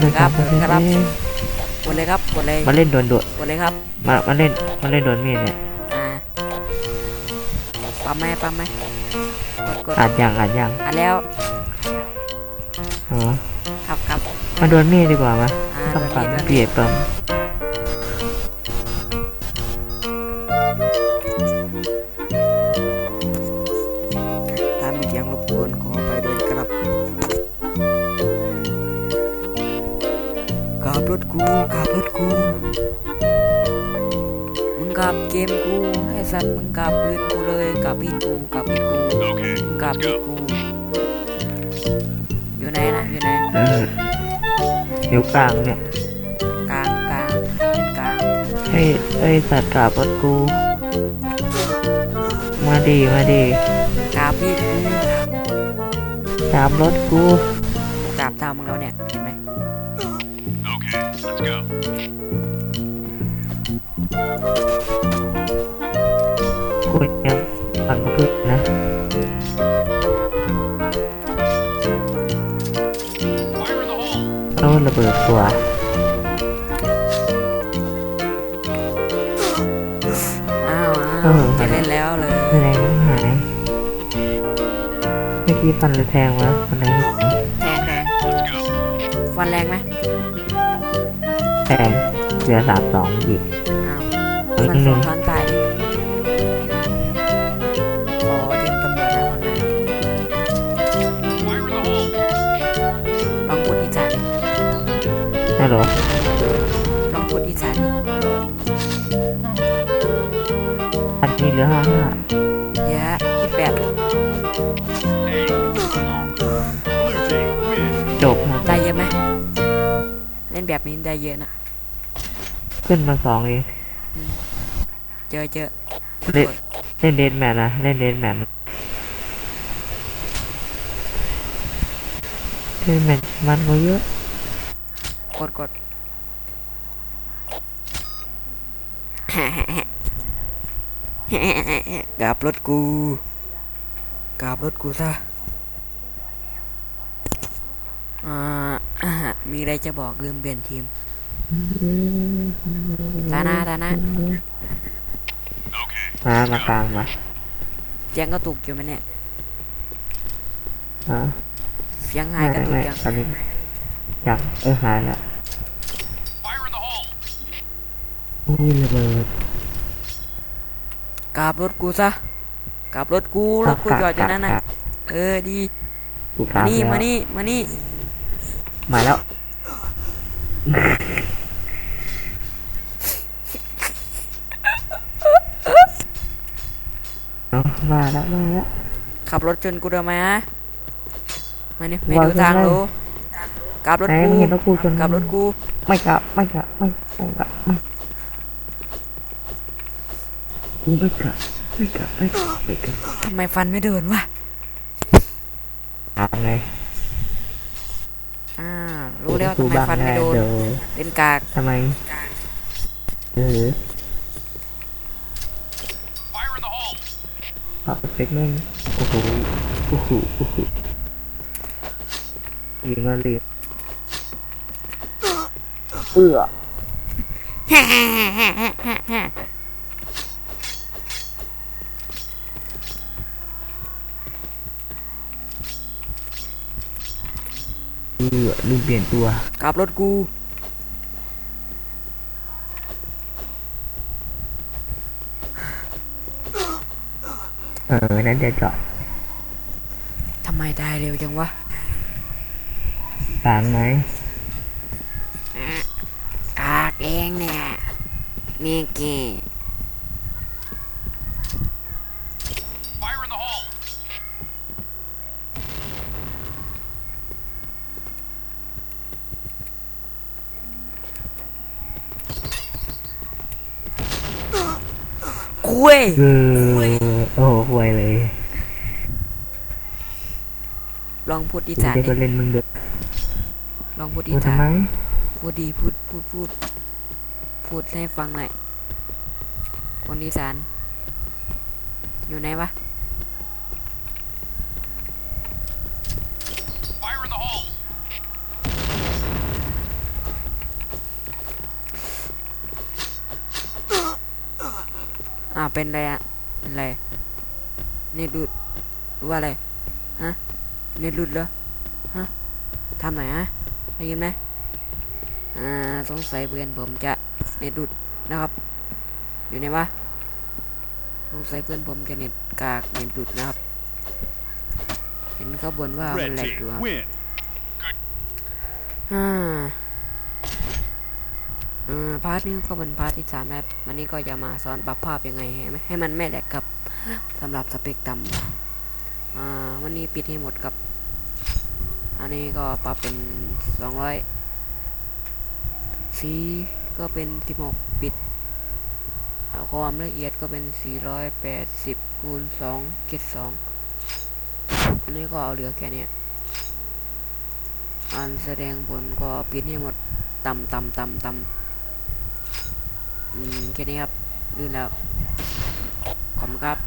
ขึ้นมาครับทำครับเล่นกดเลยครับกดเลยมาเล่นโดนโดนกดเลยครับมามาเล่นมาเล่นโดนมีดเนี่ยอ่าปั๊มไหมปั๊มไหมกดกดอ่านยังอ่านยังอะแล้วอ๋อครับครับมาโดนมีดดีกว่ามาอ่าต้องโดการนมีดเปลี่ยนปั๊ม รถกู มึงกับเกมกูให้สัตว์มึงกับปืนกูเลยกับมีดกูกับมีดกู Okay, มึงกับมีดกูอยู่ไหนนะอยู่ไหนเออนิ้วกลางเนี่ยกลางกลางเป็นกลางให้ให้สัตว์กราบรถกู มาดีมาดีกราบมีดกูตามรถกู ยังฟังกระพึ่งนะ Fire in the hole. แล้วระเบิดตัวอ้าวอ้าวจะเล่นแล้วเลยแรงหายเมื่อกี้ฟันหรือแทงวะฟันไหนแทงแทง Let's go. ฟันแรงไหมแทงเหลือสามสองหยิบอ้าวอีกมันหสนึ่องงท้อน ฮัลโหลลองพูดอีสานดิอันนี้เหลือห้าห้าเยอะยี่แปด Hey. Blue team win. จบครับได้เยอะไหมเล่นแบบนี้ได้เยอะนะขึ้นมาสองเองเจอเจอเล่นเล่นเดนแมนนะเล่นเดนแมนเดนแมนมันกว่าเยอะ กดกดกราบรถกูกราบรถกูซะอ่าอ่ามีอะไรจะบอกลืมเปลี่ยนทีมตาหน้าตาหน้า Okay, มา มากลางมาเสียงกระตุกอยู่ไหมเนี่ยอ่าเสียงหายกระตุกไม่ยังตอนนี้ยังเออหายละ อุ้ยระเบิดกราบรถกูซะกราบรถกูรถกูจอดอยู่นั่นน่ะ เออดีกูมากราบนี่แล้วมานี่มานี่มาแล้ว เอามาแล้วมาแล้ว ขับรถจนกูเดินมาฮะมานี่ไม่ว่าดูขึ้นทางได้รู้กราบรถไหนกูไม่เห็นว่ากูชนกราบรถกูไม่กลับไม่กลับไม่ไม่กลับไม่ กูไม่กลับไม่กลับไม่กลับไม่กลับทำไมฟันไม่เดินวะอ่าไงอ่ารู้แล้วทำไมฟันไม่โดนเดี๋ยวเป็นกากทำไมเออ Fire in the hole. ปรับเซ็กนึงโอ้โหโอ้โหโอ้โหยิงมาเลยเอื้อเอื้อ ลืมเปลี่ยนตัวกราบรถกูเออ นั่นจะจอดทำไมได้เร็วจังวะกลางไหมกากเองเนี่ยมีกี่ คุยเออโอ้โหห่วยเลยลองพูดอีกูสานจะดิไปเล่นมึงเด้อลองพูดอีกูสาทำนไมพูดดีพูดพูดพูดพูดให้ฟังหน่อยคนอีสานอยู่ไหนวะ อ่าวเป็นไรอะเป็นไรเน็ตหลุดหรือว่าอะไรฮะเน็ตหลุดเหรอฮะทำไหนฮะได้ยินไหมอ่าสงสัยเพื่อนผมจะเน็ตหลุดนะครับ อยู่ไหนวะสงสัยเพื่อนผมจะเน็ตกากเน็ตหลุดนะครับ เห็นเขาบ่นว่ามัน Red แหลกอยู่ team ครับ win. อ่าเออ พาร์ทนี้ก็เป็นพาร์ทที่สามแล้ววันนี้ก็จะมาสอนปรับภาพยังไงให้ให้มันไม่แหลกกับสำหรับสเปกต่ำวันนี้ปิดให้หมดครับ อันนี้ก็ปรับเป็นสองร้อยสีก็เป็นสิบหกปิด ความละเอียดก็เป็นสี่ร้อยแปดสิบคูณสองเจ็ดสองอันนี้ก็เอาเหลือแค่เนี้ยอันแสดงผลก็ปิดให้หมดต่ำต่ำต่ำต่ำ แค่นี้ครับลื่นแล้ว ขอบคุณครับ